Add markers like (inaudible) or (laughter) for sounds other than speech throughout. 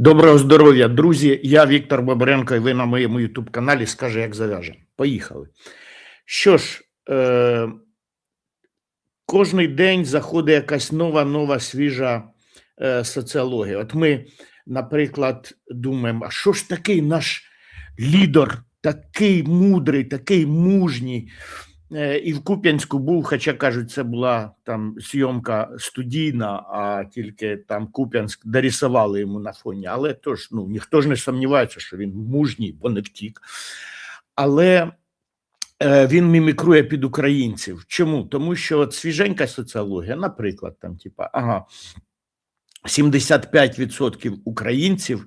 Доброго здоров'я, друзі. Я Віктор Бабаренко, і ви на моєму Ютуб каналі скаже, як зав'яже. Поїхали. Що ж, е, кожний день заходить якась нова, нова свіжа е, соціологія. От ми, наприклад, думаємо, а що ж такий наш лідер, такий мудрий, такий мужній. Е, І в Куп'янську був, хоча кажуть, це була там зйомка студійна, а тільки там Куп'янськ дорисували йому на фоні. Але тож, ну ніхто ж не сумнівається, що він мужній, бо не втік. Але е, він мімікрує під українців. Чому? Тому що от свіженька соціологія, наприклад, там, типа, ага, 75% українців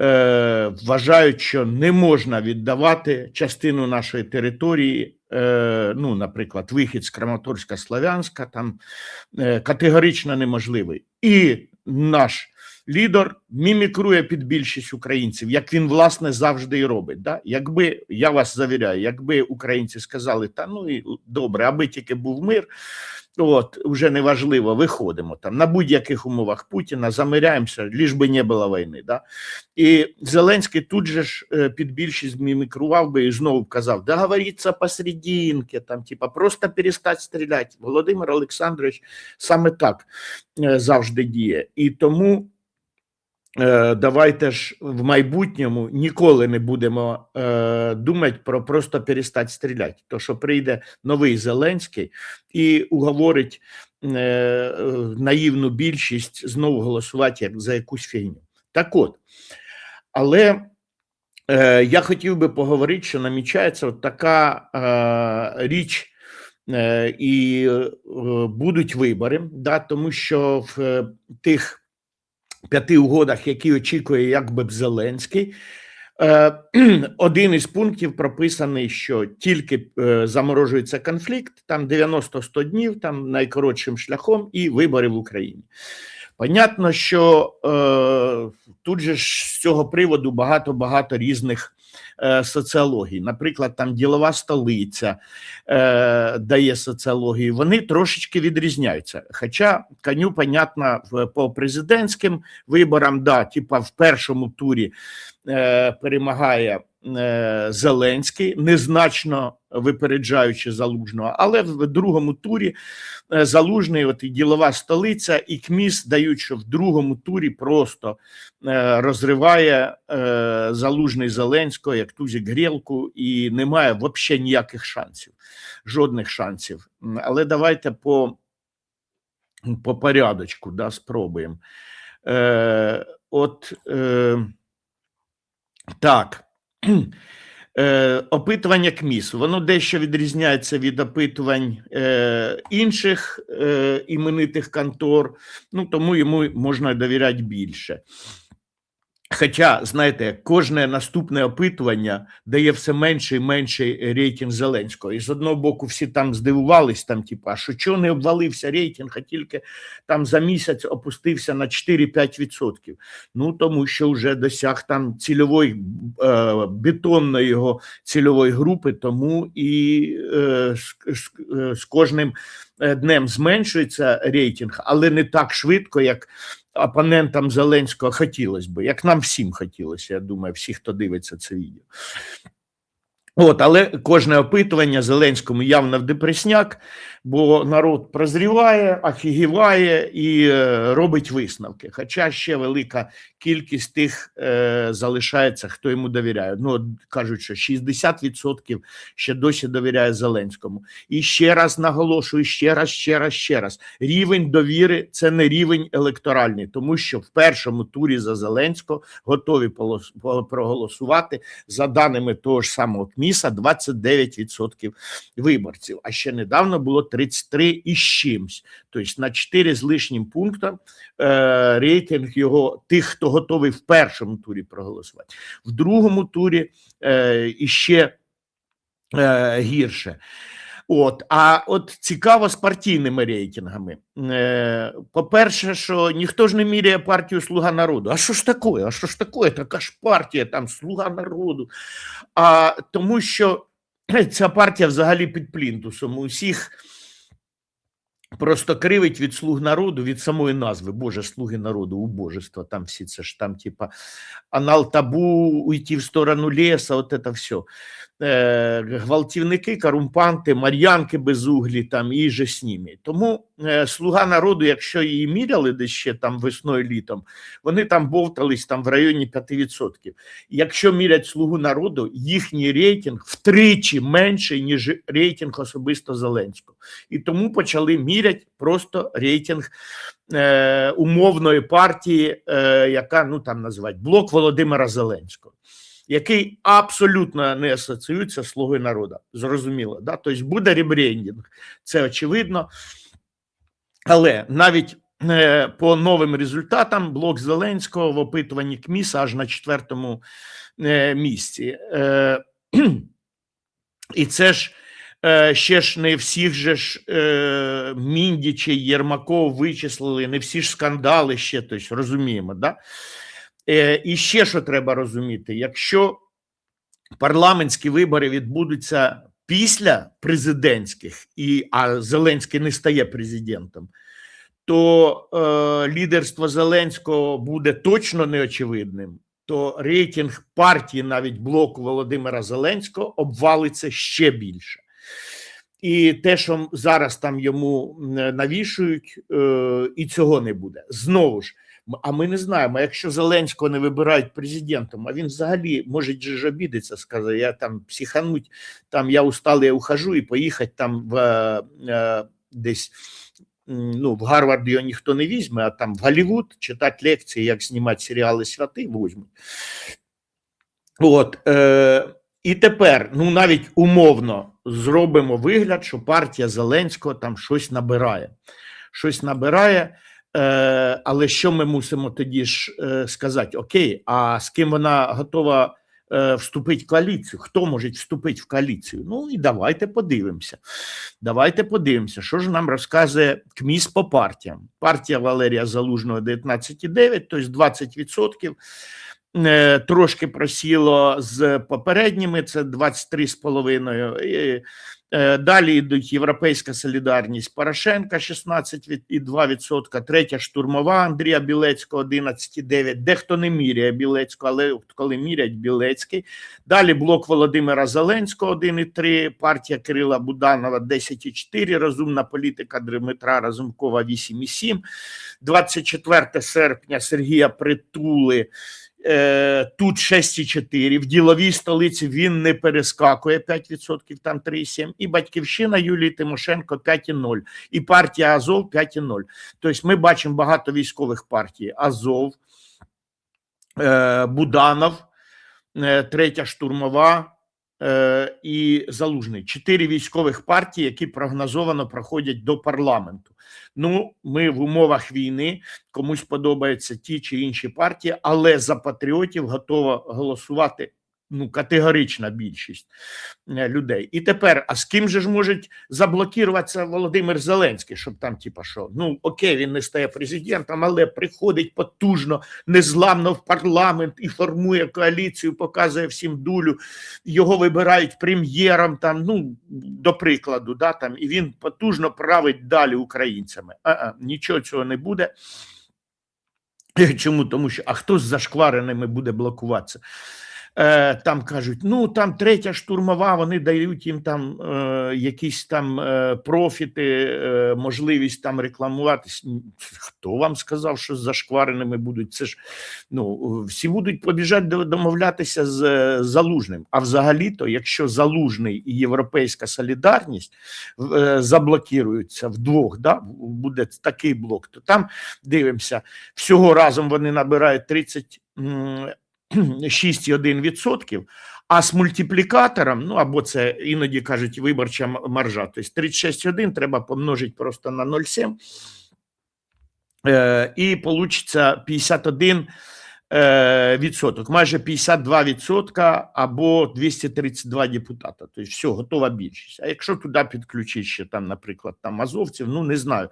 е, вважають, що не можна віддавати частину нашої території, ну, наприклад, вихід з Краматорська Славянська, там е, категорично неможливий. І наш лідер мімікрує під більшість українців, як він власне завжди і робить. Да? Якби я вас завіряю, якби українці сказали, та ну і добре, аби тільки був мир. От вже неважливо, виходимо там на будь-яких умовах Путіна, замиряємося, ліж би не було війни. Да? І Зеленський тут же ж е, під більшість мімікрував би і знову казав: договоріться посерединке, там, типа, просто перестати стріляти. Володимир Олександрович саме так е, завжди діє. І тому давайте ж в майбутньому ніколи не будемо е, думати про просто перестати стріляти. То що прийде новий Зеленський і уговорить е, е, наївну більшість знову голосувати як за якусь фігню. Так от, але е, я хотів би поговорити, що намічається от така е, річ. Е, І е, будуть вибори, да, тому що в е, тих п'яти угодах, які очікує якби би Зеленський, е, (clears throat) один із пунктів прописаний, що тільки е, заморожується конфлікт, там 90-100 днів, там найкоротшим шляхом, і вибори в Україні. Понятно, що е, тут же ж з цього приводу багато-багато різних е, соціологій. Наприклад, там ділова столиця е, дає соціології, вони трошечки відрізняються. Хоча коню, понятно, по президентським виборам, да, типа в першому турі е, перемагає Зеленський, незначно випереджаючи залужного, але в другому турі е, залужний, от і ділова столиця, і КМІС дають, що в другому турі просто е, розриває е, залужний Зеленського як тузик грілку, і немає взагалі ніяких шансів, жодних шансів. Але давайте по, по порядочку да, спробуємо. Е, от е, так. Е, опитування КМІС, воно дещо відрізняється від опитувань е, інших е, іменитих контор, ну тому йому можна довіряти більше. Хоча, знаєте, кожне наступне опитування дає все менший і менший рейтинг Зеленського. І з одного боку, всі там здивувались, там, типу, а що чого не обвалився рейтинг, а тільки там за місяць опустився на 4-5%. Ну тому що вже досяг там цільової е, бетонної його цільової групи, тому і е, з, з, е, з кожним е, днем зменшується рейтинг, але не так швидко, як опонентам Зеленського хотілося би, як нам всім хотілося, я думаю, всі, хто дивиться це відео. От, але кожне опитування Зеленському явно в депресняк, бо народ прозріває, офігіває і е, робить висновки. Хоча ще велика кількість тих е, залишається, хто йому довіряє. Ну, кажуть, що 60% ще досі довіряє Зеленському. І ще раз наголошую, ще раз, ще раз, ще раз. Рівень довіри це не рівень електоральний, тому що в першому турі за Зеленського готові проголосувати за даними того ж самого КМІСа 29% виборців. А ще недавно було 33 і чимсь. Тобто на 4 з лишнім пунктом е, рейтинг його тих, хто готовий в першому турі проголосувати. В другому турі е, іще е, гірше. От, а от цікаво з партійними рейтингами. Е, по-перше, що ніхто ж не міряє партію Слуга народу. А що ж таке? А що ж таке? Така ж партія, там Слуга народу. А тому що (clears throat) ця партія взагалі під плінтусом. У всіх просто кривить від слуг народу, від самої назви, Боже, слуги народу, убожество, там всі це ж там, типа, анал табу, уйти в сторону леса, от це все. Е, гвалтівники, корумпанти, мар'янки без углі там і же з ними. Тому е, слуга народу, якщо її міряли десь ще там весною літом, вони там бовтались там в районі 5%. Якщо мірять слугу народу, їхній рейтинг втричі менший, ніж рейтинг особисто Зеленського. І тому почали мірять просто рейтинг е, умовної партії, е, яка ну там називають блок Володимира Зеленського який абсолютно не асоціюється з слугою народу. Зрозуміло, да? Тобто буде ребрендінг, це очевидно. Але навіть е, по новим результатам блок Зеленського в опитуванні КМІС аж на четвертому е, місці. Е, (clears throat) і це ж ще ж не всіх же ж Міндічей, Єрмаков вичислили, не всі ж скандали ще, тобто розуміємо, да? Е, і ще що треба розуміти: якщо парламентські вибори відбудуться після президентських, і а Зеленський не стає президентом, то е, лідерство Зеленського буде точно неочевидним. То рейтинг партії, навіть блоку Володимира Зеленського, обвалиться ще більше. І те, що зараз там йому навішують, е, і цього не буде. Знову ж, а ми не знаємо, якщо Зеленського не вибирають президентом, а він взагалі може ж обідеться, сказати, я там психануть, там я устал, я ухожу і поїхати там в е, десь ну, в Гарвард його ніхто не візьме, а там в Голлівуд читати лекції, як знімати серіали святи, візьмуть. От, е, і тепер, ну навіть умовно зробимо вигляд, що партія Зеленського там щось набирає. Щось набирає. Е, але що ми мусимо тоді ж е, сказати? Окей, а з ким вона готова е, вступити в коаліцію? Хто може вступити в коаліцію? Ну і давайте подивимося. Давайте подивимося, що ж нам розказує КМІС по партіям. Партія Валерія Залужного 19,9, тобто 20%. Трошки просіло з попередніми, це 23,5%. Е, далі йдуть Європейська солідарність Порошенка 16,2%, третя штурмова Андрія Білецького 11,9%. Дехто не міряє Білецького, але коли мірять Білецький. Далі блок Володимира Зеленського 1,3%, партія Кирила Буданова 10,4%, розумна політика Дмитра Разумкова 8,7%, 24 серпня Сергія Притули. Е, тут 6,4, в діловій столиці він не перескакує 5%, там 3,7, і батьківщина Юлії Тимошенко 5,0, і партія Азов 5,0. Тобто ми бачимо багато військових партій: Азов, е, Буданов, е, третя штурмова. І залужний чотири військових партії, які прогнозовано проходять до парламенту. Ну, ми в умовах війни комусь подобаються ті чи інші партії, але за патріотів готова голосувати. Ну, категорична більшість е, людей. І тепер, а з ким же ж може заблокуватися Володимир Зеленський, щоб там, типа, що ну окей, він не стає президентом, але приходить потужно, незламно в парламент і формує коаліцію, показує всім дулю. Його вибирають прем'єром, там, ну до прикладу, да, там, і він потужно править далі українцями. А, а нічого цього не буде. Чому? Тому що а хто з зашквареними буде блокуватися? Е, там кажуть, ну там третя штурмова, вони дають їм там е, якісь там е, профіти, е, можливість там рекламуватись. Хто вам сказав, що з зашквареними будуть? Це ж ну всі будуть побіжати домовлятися з е, залужним. А взагалі-то, якщо залужний і європейська солідарність е, заблокуються вдвох, да, буде такий блок, то там дивимося, всього разом вони набирають 30 6,1%, а з мультиплікатором, ну або це іноді кажуть виборча маржа, тобто 36,1 треба помножити просто на 0,7, е, і получиться 51 Е, відсоток, майже 52 відсотка або 232 депутата. Тобто все, готова більшість. А якщо туди підключити ще там, наприклад, там азовців, ну не знаю,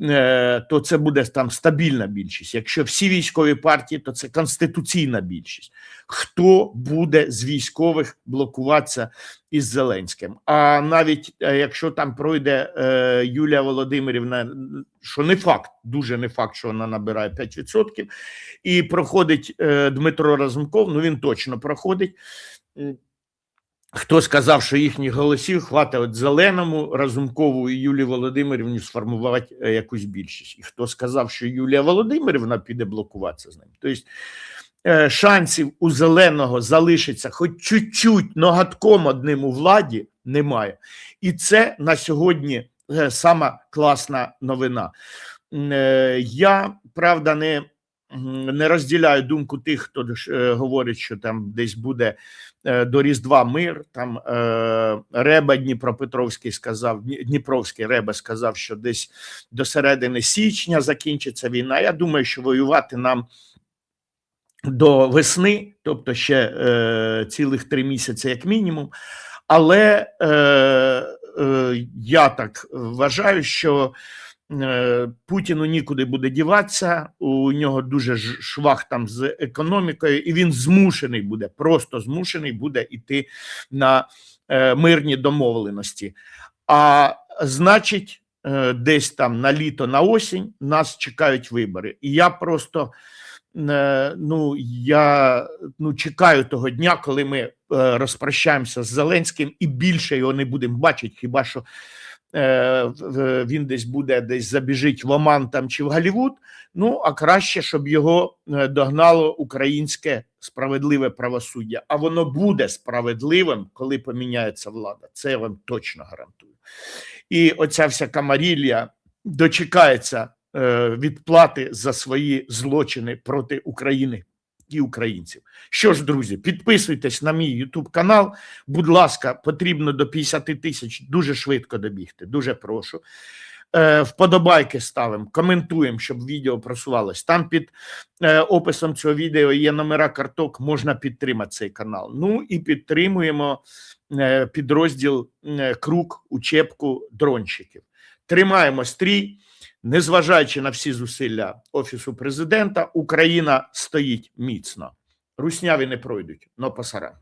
е, то це буде там стабільна більшість. Якщо всі військові партії, то це конституційна більшість. хто буде з військових блокуватися із Зеленським. А навіть е, якщо там пройде е, Юлія Володимирівна, що не факт, дуже не факт, що вона набирає 5%, і проходить е, Дмитро Разумков, ну він точно проходить. Хто сказав, що їхніх голосів хватить от Зеленому, Разумкову і Юлії Володимирівні сформувати е, якусь більшість? І хто сказав, що Юлія Володимирівна піде блокуватися з ним? Тобто е, шансів у зеленого залишиться хоч чуть-чуть ноготком одним у владі немає. І це на сьогодні сама класна новина. Е, Я правда не, не розділяю думку тих, хто е, говорить, що там десь буде е, до Різдва мир. Там е, Реба Дніпропетровський сказав, Дніпровський Реба сказав, що десь до середини січня закінчиться війна. Я думаю, що воювати нам до весни, тобто ще е, цілих три місяці, як мінімум. Але е, е, я так вважаю, що е, Путіну нікуди буде діватися, у нього дуже швах там з економікою, і він змушений буде, просто змушений буде йти на е, мирні домовленості. А значить, е, десь там на літо, на осінь нас чекають вибори. І я просто е, ну я ну чекаю того дня, коли ми е, розпрощаємося з Зеленським і більше його не будемо бачити, хіба що е, він десь буде десь забіжить в Оман там чи в Голлівуд. Ну а краще, щоб його е, догнало українське справедливе правосуддя. А воно буде справедливим, коли поміняється влада. Це я вам точно гарантую. І оця вся камарілля дочекається е, відплати за свої злочини проти України і українців. Що ж, друзі, підписуйтесь на мій YouTube канал. Будь ласка, потрібно до 50 тисяч дуже швидко добігти. Дуже прошу. Е, Вподобайки ставимо, коментуємо, щоб відео просувалось. Там під е, описом цього відео є номера карток, можна підтримати цей канал. Ну і підтримуємо е, підрозділ е, Круг учебку дронщиків. Тримаємо стрій, незважаючи на всі зусилля Офісу президента, Україна стоїть міцно. Русняві не пройдуть, но пасара.